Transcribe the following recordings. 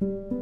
Так,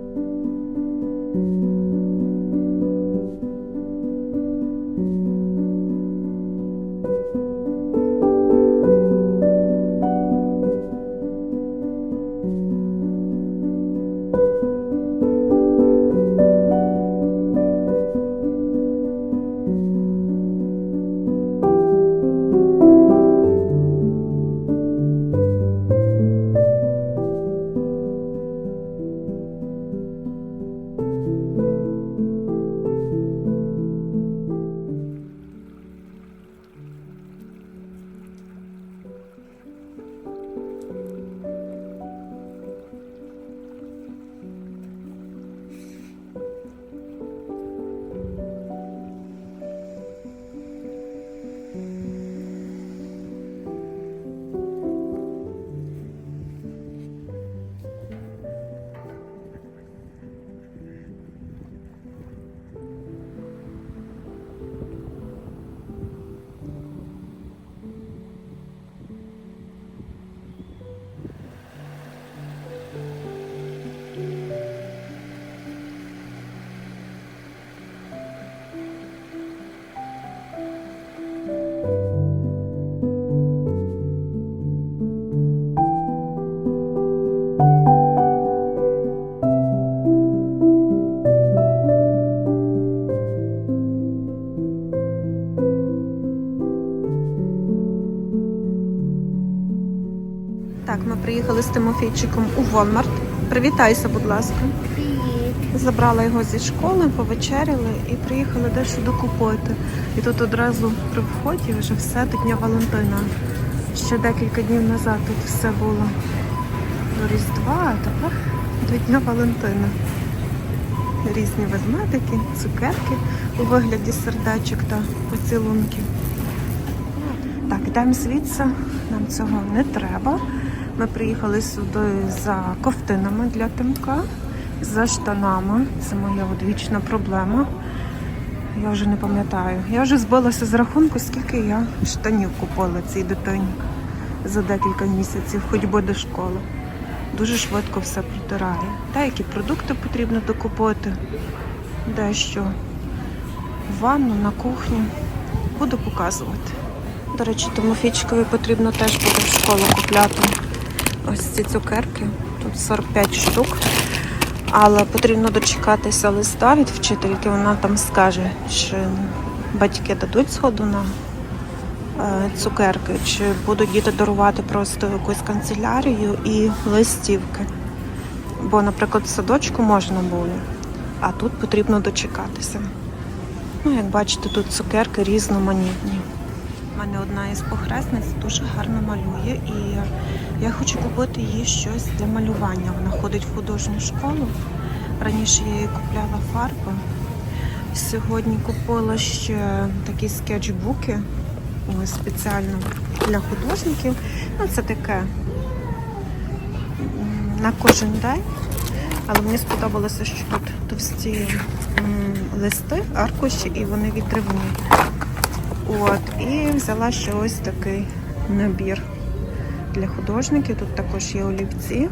з Тимофійчиком у Walmart. Привітайся, будь ласка. Привіт. Забрала його зі школи, повечеряли і приїхали дещо докупити. І тут одразу при вході вже все до Дня Валентина. Ще декілька днів назад тут все було до Різдва, а тепер до Дня Валентина. Різні ведмедики, цукерки у вигляді сердечок та поцілунків. Так, йдемо звідси, нам цього не треба. Ми приїхали сюди за ковтинами для тимка, за штанами. Це моя одвічна проблема. Я вже не пам'ятаю. Я вже збилася з рахунку, скільки я штанів купила цій дитині за декілька місяців ходьби до школи. Дуже швидко все протирає. Деякі продукти потрібно докупити, дещо ванну, на кухню. Буду показувати. До речі, Тимофійчикові потрібно теж буде в школу купляти ось ці цукерки. Тут 45 штук. Але потрібно дочекатися листа від вчительки. Вона там скаже, чи батьки дадуть згоду на е, цукерки, чи будуть діти дарувати просто якусь канцелярію і листівки. Бо, наприклад, в садочку можна було, а тут потрібно дочекатися. Ну, як бачите, тут цукерки різноманітні. У мене одна із похресниць дуже гарно малює, і я хочу купити їй щось для малювання. Вона ходить в художню школу. Раніше я їй купляла фарби. Сьогодні купила ще такі скетчбуки спеціально для художників. Ну, це таке на кожен день. Але мені сподобалося, що тут товсті листи, аркуші, і вони відривні. От, і взяла ще ось такий набір для художників. Тут також є олівці.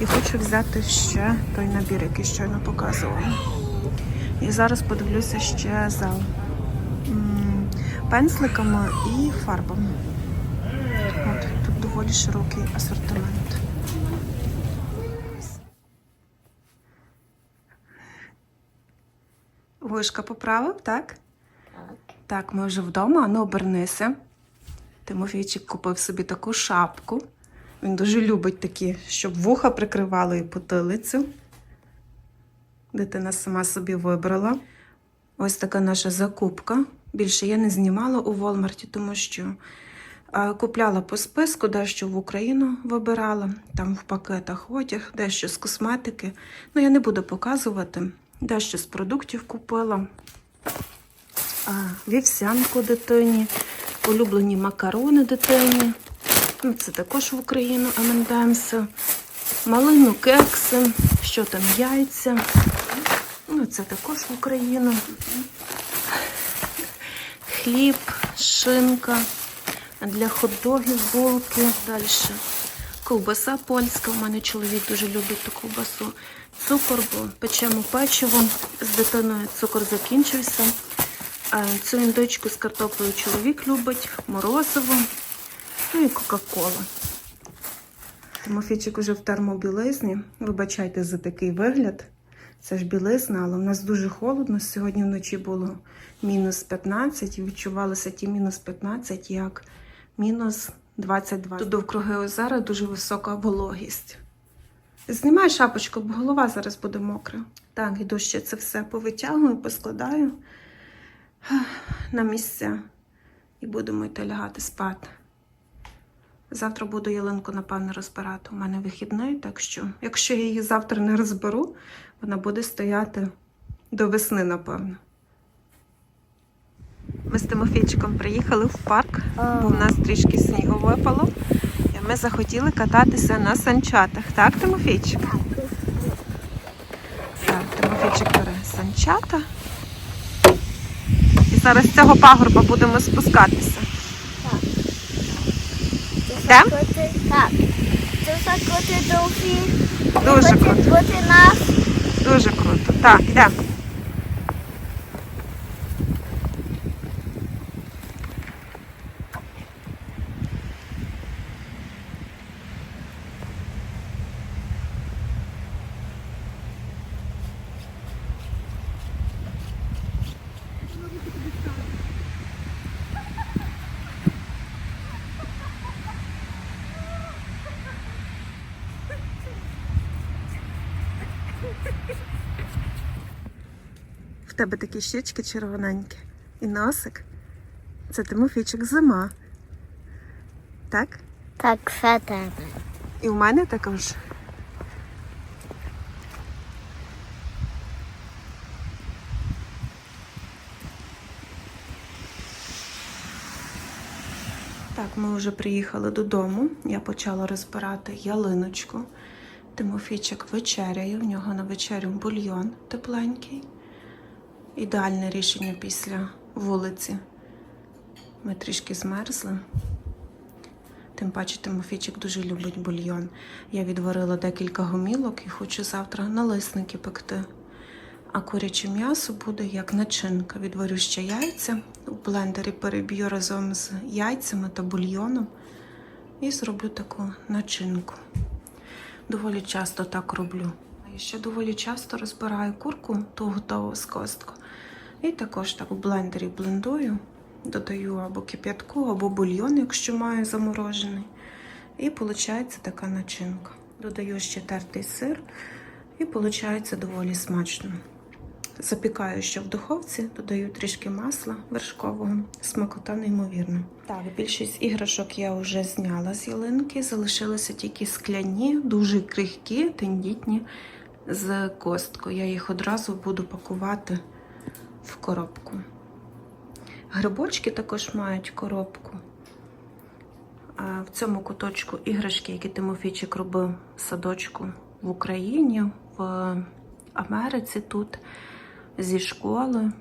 І хочу взяти ще той набір, який щойно показувала. І зараз подивлюся ще за м, пензликами і фарбами. От, тут доволі широкий асортимент. Вишка поправив, так? Так. Так, ми вже вдома, ну обернися. Тимофійчик купив собі таку шапку. Він дуже любить такі, щоб вуха прикривали і потилицю. Дитина сама собі вибрала. Ось така наша закупка. Більше я не знімала у Волмарті, тому що е, купляла по списку, дещо в Україну вибирала, там в пакетах одяг, дещо з косметики. Ну, я не буду показувати. Дещо з продуктів купила вівсянку дитині, улюблені макарони дитині. Ну, це також в Україну M&M's. Малину, кекси, що там яйця. Ну, це також в Україну. Хліб, шинка для хот-догів, булки. Далі ковбаса польська. У мене чоловік дуже любить ту ковбасу. Цукор, бо печемо печиво. З дитиною цукор закінчився. Цю індичку з картоплею чоловік любить, морозиво, ну і Кока-Кола. Тимофійчик уже в термобілизні. Вибачайте за такий вигляд. Це ж білизна, але в нас дуже холодно. Сьогодні вночі було мінус 15 і відчувалося ті мінус 15 як мінус 22. Тут довкруги озера дуже висока вологість. Знімай шапочку, бо голова зараз буде мокра. Так, іду ще це все повитягую, поскладаю на місця і будемо йти лягати спати. Завтра буду ялинку, напевно, розбирати. У мене вихідний, так що, якщо я її завтра не розберу, вона буде стояти до весни, напевно. Ми з Тимофійчиком приїхали в парк, бо в нас трішки снігу випало. І ми захотіли кататися на санчатах. Так, Тимофійчик? Так, Тимофійчик бере санчата. Зараз з цього пагорба будемо спускатися. Так. Так. Це закрити довгі. Дуже круто. Нас. Дуже круто. Так, йдемо. Тебе такі щічки червоненькі. І носик. Це Тимофійчик зима. Так? Так, все тебе. І в мене також. Так, ми вже приїхали додому. Я почала розбирати ялиночку. Тимофійчик вечеряє. В нього на вечерю бульйон тепленький. Ідеальне рішення після вулиці. Ми трішки змерзли. Тим паче Тимофійчик дуже любить бульйон. Я відварила декілька гомілок і хочу завтра налисники пекти. А куряче м'ясо буде як начинка. Відварю ще яйця у блендері переб'ю разом з яйцями та бульйоном і зроблю таку начинку. Доволі часто так роблю. А ще доволі часто розбираю курку, ту готову з костку. І також так у блендері блендую, додаю або кип'ятку, або бульйон, якщо маю заморожений. І виходить така начинка. Додаю ще тертий сир, і виходить доволі смачно. Запікаю ще в духовці, додаю трішки масла вершкового, смакота неймовірна. Так, більшість іграшок я вже зняла з ялинки, залишилися тільки скляні, дуже крихкі, тендітні з косткою. Я їх одразу буду пакувати в коробку. Грибочки також мають коробку. А в цьому куточку іграшки, які Тимофійчик робив в садочку в Україні, в Америці тут, зі школи,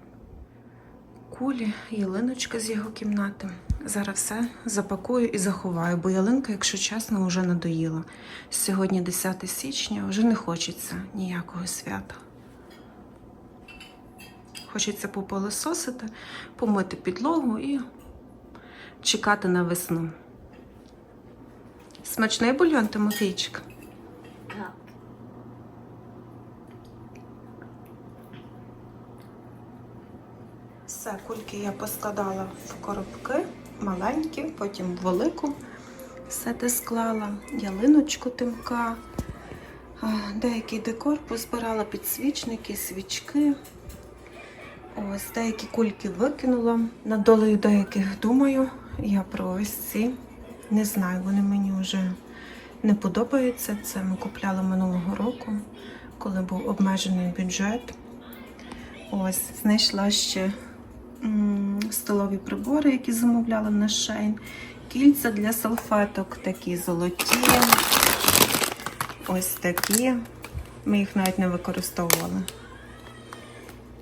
кулі, ялиночка з його кімнати. Зараз все запакую і заховаю, бо ялинка, якщо чесно, вже надоїла. Сьогодні 10 січня, вже не хочеться ніякого свята. Хочеться попилососити, помити підлогу і чекати на весну. Смачний бульйон, Тимофійчик. Так. Все, кульки я поскладала в коробки, маленькі, потім велику. Все те склала, ялиночку тимка, деякий декор позбирала підсвічники, свічки. Ось деякі кульки викинула. Над долею деяких думаю. Я про ось ці. Не знаю, вони мені вже не подобаються. Це ми купляли минулого року, коли був обмежений бюджет. Ось, знайшла ще м, столові прибори, які замовляла на шейн. Кільця для салфеток, такі золоті. Ось такі. Ми їх навіть не використовували.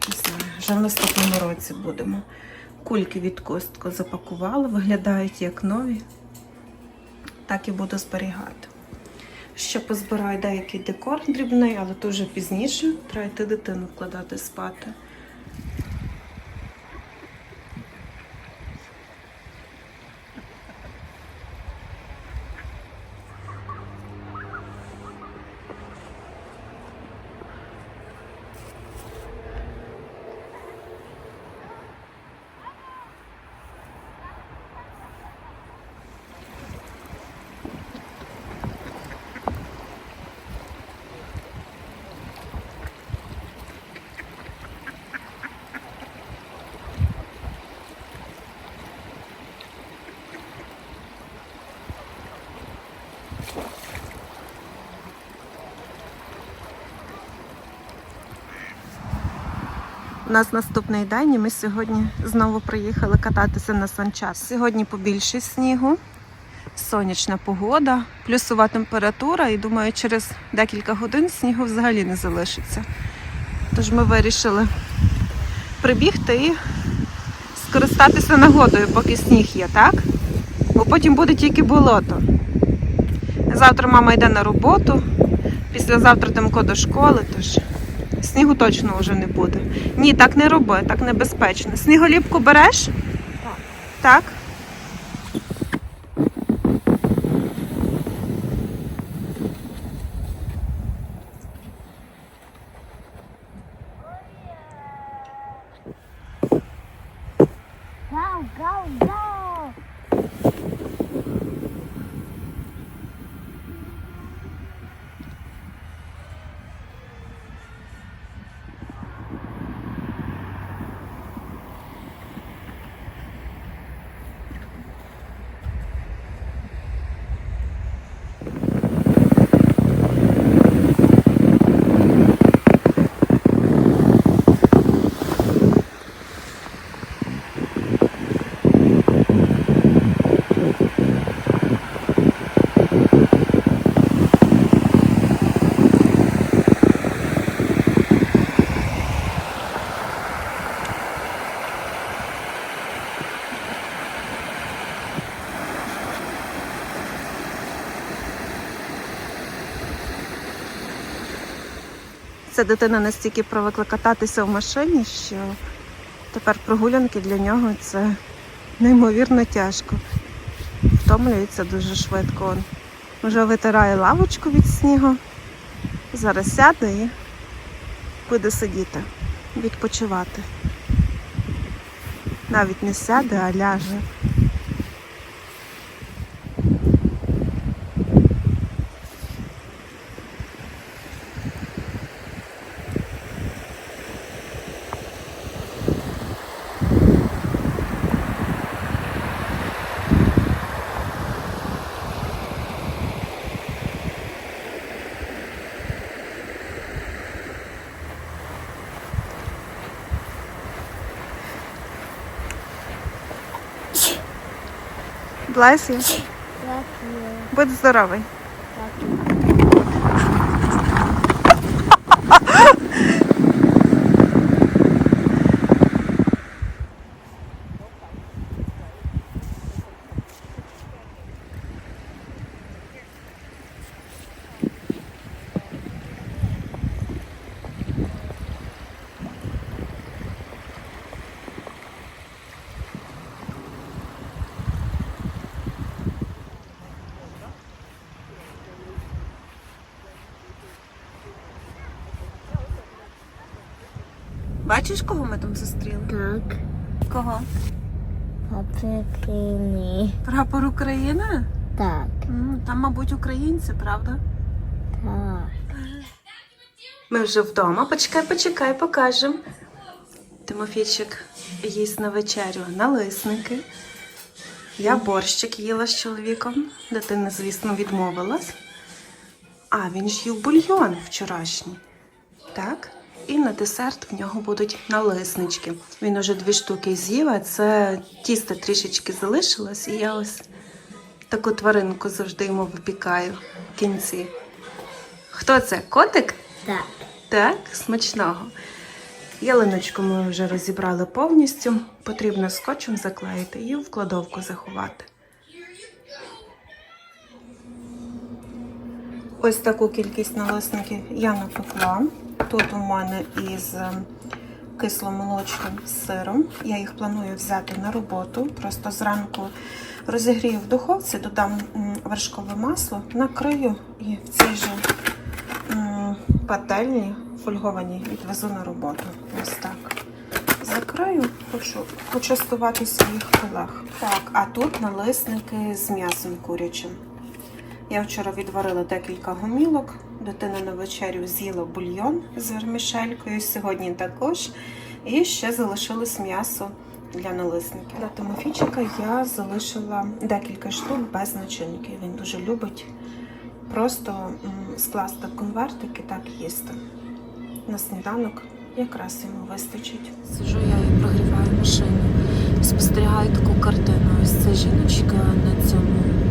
Не знаю, вже в наступному році будемо. Кульки від костку запакувала, виглядають як нові. Так і буду зберігати. Ще позбираю деякий декор дрібний, але дуже пізніше. Треба йти дитину вкладати спати. У нас наступний день, і ми сьогодні знову приїхали кататися на санчас. Сьогодні побільше снігу, сонячна погода, плюсова температура, і думаю, через декілька годин снігу взагалі не залишиться. Тож ми вирішили прибігти і скористатися нагодою, поки сніг є, так? Бо потім буде тільки болото. Завтра мама йде на роботу, післязавтра Тимко до школи, тож снігу точно вже не буде. Ні, так не роби, так небезпечно. Сніголіпку береш? Так. Так? Ця дитина настільки привикла кататися в машині, що тепер прогулянки для нього це неймовірно тяжко. Втомлюється дуже швидко. Он вже витирає лавочку від снігу. Зараз сяде і буде сидіти, відпочивати. Навіть не сяде, а ляже. Bless you. Будь здоровий. Thank you. Бачиш, кого ми там зустріли? Так, Кого? паприкини. Прапор України? Так, М, Там, мабуть, українці, правда? так. Ми вже вдома. Почекай, почекай, покажемо. Тимофійчик їсть на вечерю налисники. Я борщик їла з чоловіком. Дитина, звісно, відмовилась. А, він ж їв бульйон вчорашній. Так? І на десерт в нього будуть налиснички. Він уже дві штуки з'їв, а це тісто трішечки залишилось, і я ось таку тваринку завжди йому випікаю в кінці. Хто це? Котик? Так. Так, смачного. Ялиночку ми вже розібрали повністю. Потрібно скотчем заклеїти і в кладовку заховати. Ось таку кількість налисників я напекла. Тут у мене із е, кисломолочним сиром. Я їх планую взяти на роботу. Просто зранку розігрію в духовці, додам вершкове масло, накрию і в цій же пательні фольговані відвезу на роботу. Ось так. Закрию, хочу почастувати своїх колег. Так, а тут налисники з м'ясом курячим. Я вчора відварила декілька гомілок. Дитина на вечерю з'їла бульйон з вермішелькою. Сьогодні також. І ще залишилось м'ясо для налисників. Для Тимофійчика я залишила декілька штук без начинки. Він дуже любить просто скласти в конвертик так їсти. На сніданок якраз йому вистачить. Сижу я і прогріваю машину. Спостерігаю таку картину. Ось ця жіночка на цьому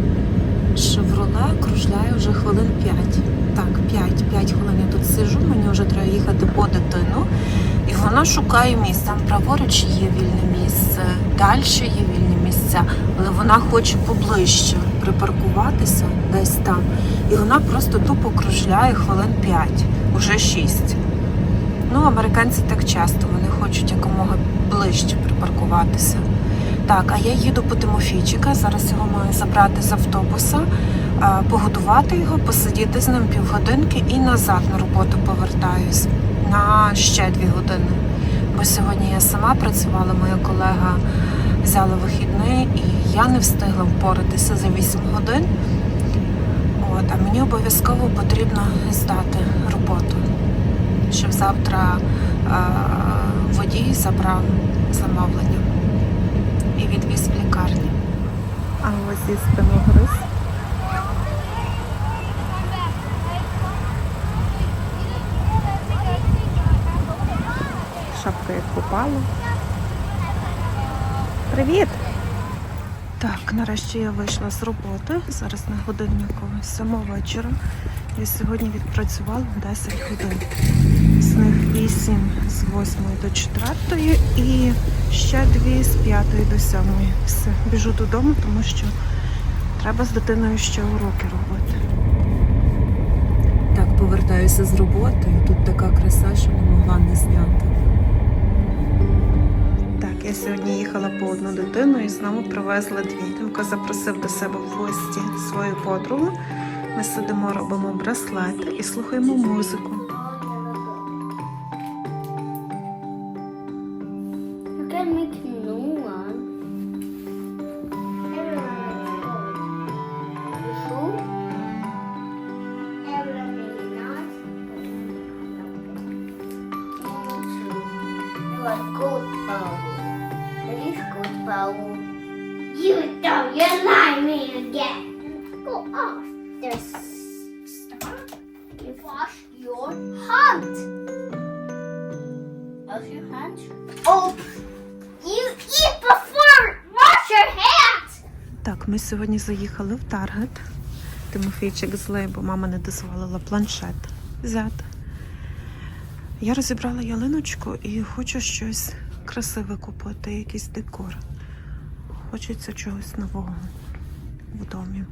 Шевроле кружляє вже хвилин 5. Так, 5, 5 хвилин я тут сижу, мені вже треба їхати по дитину. І вона шукає місце. Там праворуч є вільне місце, далі є вільні місця, але вона хоче поближче припаркуватися десь там. І вона просто тупо кружляє хвилин 5, уже 6. Ну, американці так часто, вони хочуть якомога ближче припаркуватися. Так, а я їду по Тимофійчика. Зараз його маю забрати з автобуса, погодувати його, посидіти з ним півгодинки і назад на роботу повертаюсь на ще дві години. Бо сьогодні я сама працювала, моя колега взяла вихідний і я не встигла впоратися за 8 годин. От, а мені обов'язково потрібно здати роботу, щоб завтра водій забрав замовлення і відвіз в лікарню. А ось і спиногриз. Шапка як попала. Привіт! Так, нарешті я вийшла з роботи. Зараз на годиннику 7 вечора. Я сьогодні відпрацювала 10 годин. З них 8 з 8 до 4 і ще 2 з 5 до 7. Все, біжу додому, тому що треба з дитиною ще уроки робити. Так, повертаюся з роботи. Тут така краса, що не могла не зняти. Я сьогодні їхала по одну дитину і знову привезла дві. Тимко запросив до себе в гості свою подругу. Ми сидимо, робимо браслети і слухаємо музику. Сьогодні заїхали в Таргет. Тимофійчик злий, бо мама не дозволила планшет взяти. Я розібрала ялиночку і хочу щось красиве купити, якийсь декор. Хочеться чогось нового в домі.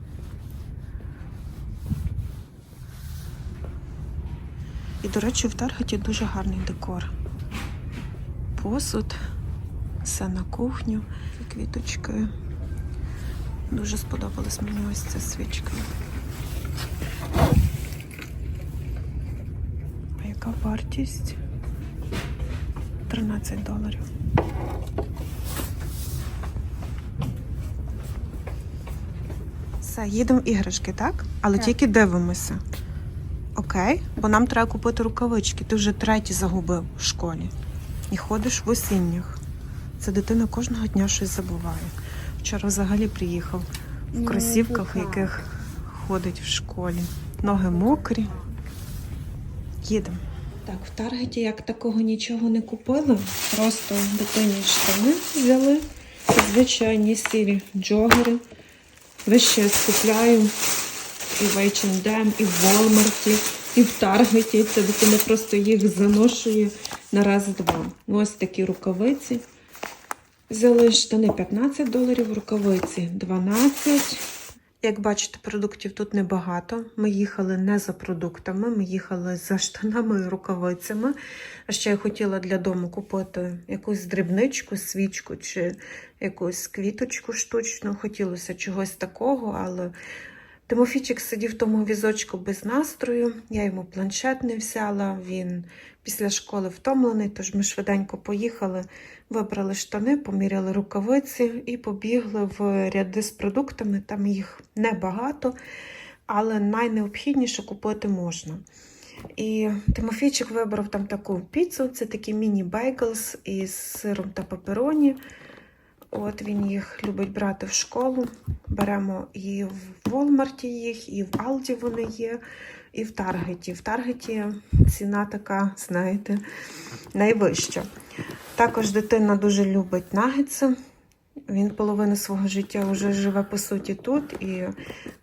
І, до речі, в Таргеті дуже гарний декор. Посуд, все на кухню, квіточки. Дуже сподобалась мені ось ця свічка. А яка вартість? 13 доларів. Все, їдемо іграшки, так? Але Так. тільки дивимося. Окей? Бо нам треба купити рукавички. Ти вже треті загубив в школі. І ходиш в осінніх. Це дитина кожного дня щось забуває. Вчора взагалі приїхав в Ну, кросівках, в яких ходить в школі. Ноги мокрі. Їдемо. Так, в Таргеті як такого нічого не купили. Просто дитині штани взяли. Звичайні сірі джогери. Весь час купляю і в H&M, і в Walmart, і в Таргеті. Це дитина просто їх заношує на раз-два. Ось такі рукавиці. Взяли штани 15 доларів, рукавиці 12. Як бачите, продуктів тут небагато. Ми їхали не за продуктами, ми їхали за штанами і рукавицями. А ще я хотіла для дому купити якусь дрібничку, свічку чи якусь квіточку штучну. Хотілося чогось такого, але Тимофійчик сидів в тому візочку без настрою. Я йому планшет не взяла. Він після школи втомлений, тож ми швиденько поїхали, вибрали штани, поміряли рукавиці і побігли в ряди з продуктами. Там їх небагато, але найнеобхідніше купити можна. І Тимофійчик вибрав там таку піцу, це такі міні-бейглс із сиром та пепероні. От він їх любить брати в школу. Беремо і в Волмарті їх, і в Алді вони є, і в Таргеті. В Таргеті ціна така, знаєте, найвища. Також дитина дуже любить нагетси. Він половину свого життя вже живе по суті тут. І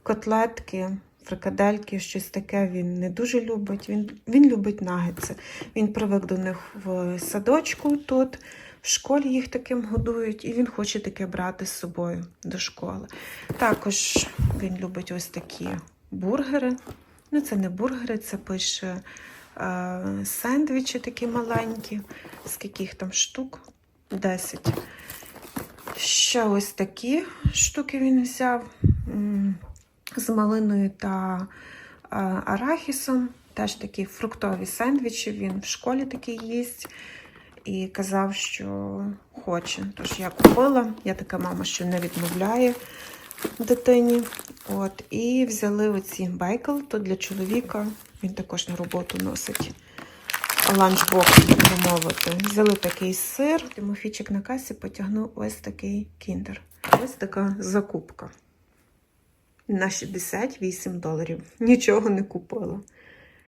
котлетки, фрикадельки, щось таке він не дуже любить. Він, він любить нагетси. Він привик до них в садочку тут. В школі їх таким годують, і він хоче таке брати з собою до школи. Також він любить ось такі бургери. Ну, це не бургери, це пише е, сендвічі такі маленькі. Скільки їх там штук? 10. Ще ось такі штуки він взяв з малиною та е, арахісом. Теж такі фруктові сендвічі. Він в школі такі їсть і казав, що хоче. Тож я купила. Я така мама, що не відмовляє дитині. От, і взяли оці бейкл, то для чоловіка він також на роботу носить ланчбокс, так мовити. Взяли такий сир. Тимофійчик на касі потягнув ось такий кіндер. Ось така закупка. На 68 доларів. Нічого не купила.